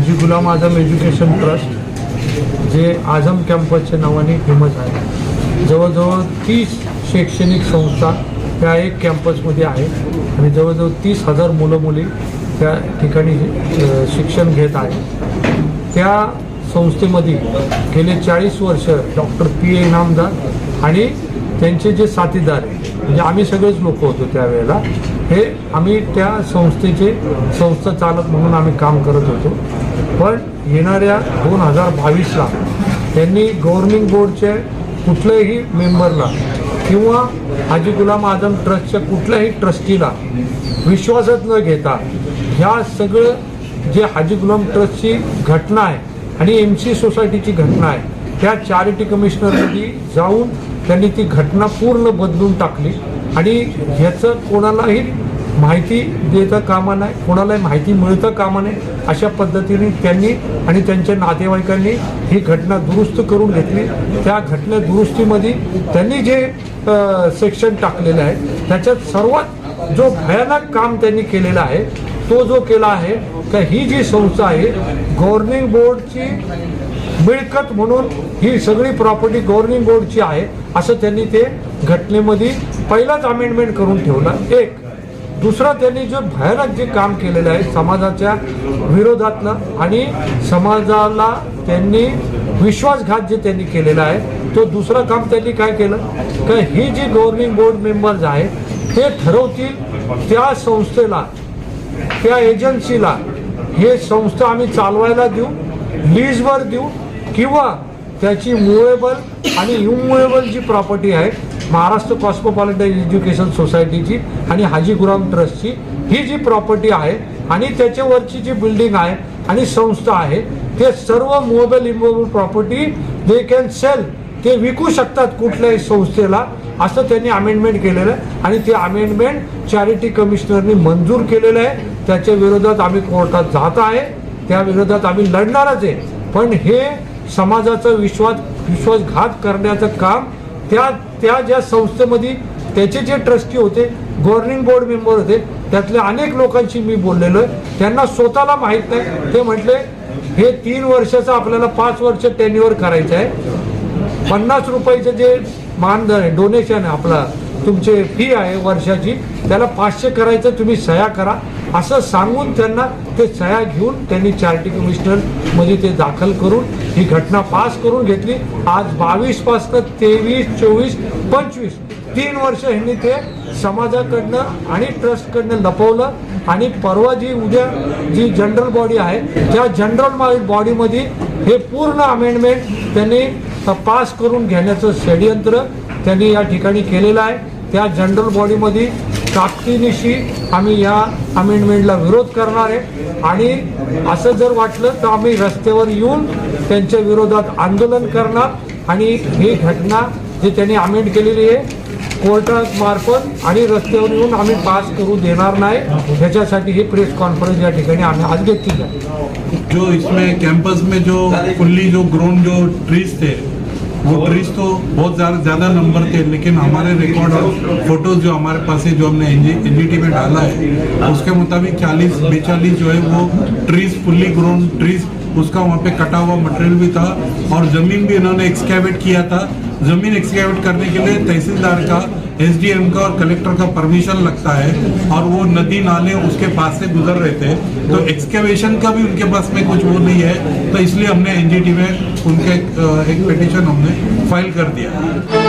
हाजी Ghulam Azam education trust जे आझम कॅम्पसच्या नावाने famous आहे. जवळजवळ तीस शैक्षणिक संस्था त्या एक कॅम्पसमध्ये आहेत आणि जवळजवळ तीस हजार मुलं मुली त्या ठिकाणी शिक्षण घेत आहेत. त्या संस्थेमध्ये गेले चाळीस वर्ष डॉक्टर पी ए इनामदार आणि त्यांचे जे साथीदार म्हणजे आम्ही सगळेच लोक होतो त्यावेळेला हे आम्ही त्या संस्थेचे संस्था चालक म्हणून आम्ही काम करत होतो. पण येणाऱ्या दोन हजार बावीसला त्यांनी गव्हर्निंग बोर्डच्या कुठल्याही मेंबरला किंवा हाजी गुलाम आझम ट्रस्टच्या कुठल्याही ट्रस्टीला विश्वासात न घेता ह्या सगळं जे हाजी गुलाम ट्रस्टची घटना आहे आणि एम सी सोसायटीची घटना आहे त्या चॅरिटी कमिशनरमध्ये जाऊन त्यांनी ती घटना पूर्ण बदलून टाकली. आणि ह्याचं कोणालाही माहिती देता कामा नाही कोणालाही माहिती मिळतं कामा नये अशा पद्धतीने त्यांनी आणि त्यांच्या नातेवाईकांनी ही घटना दुरुस्त करून घेतली. त्या घटना दुरुस्तीमध्ये त्यांनी जे सेक्शन टाकलेलं आहे त्याच्यात सर्वात जो भयानक काम त्यांनी केलेलं आहे तो जो केला आहे का ही जी संस्था आहे गव्हर्निंग बोर्डची मिळकत म्हणून ही सगळी प्रॉपर्टी गव्हर्निंग बोर्डची आहे असं त्यांनी ते घटनेमध्ये पहिलाच अमेंडमेंट करून ठेवलं. एक दुसरं त्यांनी जे भयानक जे काम केलेलं आहे समाजाच्या विरोधातलं आणि समाजाला त्यांनी विश्वासघात जे त्यांनी केलेला आहे तो दुसरं काम त्यांनी काय केलं? का ही जी गव्हर्निंग बोर्ड मेंबर्स आहे ते ठरवतील त्या संस्थेला त्या एजन्सीला हे संस्था आम्ही चालवायला देऊ लीजवर देऊ किंवा त्याची मुवेबल आणि इमुवेबल जी प्रॉपर्टी आहे महाराष्ट्र कॉस्मोपॉलिटन एज्युकेशन सोसायटीची आणि हाजी गुराम ट्रस्टची ही जी प्रॉपर्टी आहे आणि त्याच्यावरची जी बिल्डिंग आहे आणि संस्था आहे ते सर्व mobile immobile property they can sell ते विकू शकतात कुठल्याही संस्थेला असं त्यांनी अमेंडमेंट केलेलं आहे. आणि ते अमेंडमेंट चॅरिटी कमिशनरनी मंजूर केलेलं आहे. त्याच्या विरोधात आम्ही कोर्टात जात आहे. त्या विरोधात आम्ही लढणारच आहे. पण हे समाजाचा विश्वास विश्वासघात करण्याचं काम त्या त्या ज्या संस्थेमध्ये त्याचे जे ट्रस्टी होते गव्हर्निंग बोर्ड मेंबर होते त्यातल्या अनेक लोकांशी मी बोललेलो आहे. त्यांना स्वतःला माहीत नाही. ते म्हटले हे तीन वर्षाचं आपल्याला पाच वर्ष टेन्युअर करायचं आहे. पन्नास रुपयाचं जे मानधन आहे डोनेशन आहे आपला तुमचे फी आहे वर्षाची त्याला पाचशे करायचं तुम्ही सह्या करा. असं सांगून त्यांना ते सह्या घेऊन त्यांनी चॅरिटी कमिशनरमध्ये ते दाखल करून ही घटना पास करून घेतली. आज बावीस पासनं तेवीस चोवीस पंचवीस तीन वर्ष ह्यांनी ते समाजाकडनं आणि ट्रस्टकडनं लपवलं. आणि परवा जी उद्या जी जनरल बॉडी आहे त्या जनरल बॉडीमध्ये हे पूर्ण अमेंडमेंट त्यांनी पास करून घेण्याचं षडयंत्र त्यांनी या ठिकाणी केलेलं आहे. त्या जनरल बॉडीमध्ये ताकदीनिशी आम्ही या अमेंडमेंटला विरोध करणार आहे. आणि असं जर वाटलं तर आम्ही रस्त्यावर येऊन त्यांच्या विरोधात आंदोलन करणार. आणि ही घटना जी त्यांनी अमेंड केलेली आहे कोर्टामार्फत आणि रस्त्यावर येऊन आम्ही पास करू देणार नाही. ह्याच्यासाठी ही प्रेस कॉन्फरन्स या ठिकाणी आम्ही आज घेतली आहे. जो इसमें कैंपस में जो फुल्ली जो ग्रोन जो ट्रीज थे वो ट्रीज तो बहुत ज़्यादा ज़्यादा नंबर थे, लेकिन हमारे रिकॉर्ड और फ़ोटोज़ जो हमारे पास है, जो हमने एनजीटी में डाला है, उसके मुताबिक चालीस, बेचालीस जो है वो ट्रीज फुल्ली ग्रोन ट्रीज उसका वहाँ पे कटा हुआ मटेरियल भी था और ज़मीन भी इन्होंने एक्सकैवेट किया था। ज़मीन एक्सकैवेट करने के लिए तहसीलदार का एसडीएम का और कलेक्टर का परमिशन लगता है और वो नदी, नाले उसके पास से गुजर रहे थे। तो एक्सकेवेशन का भी उनके पास में कुछ वो नहीं है तो इसलिए हमने एनजीटी में उनके एक, एक पिटिशन हमने फाइल कर दिया।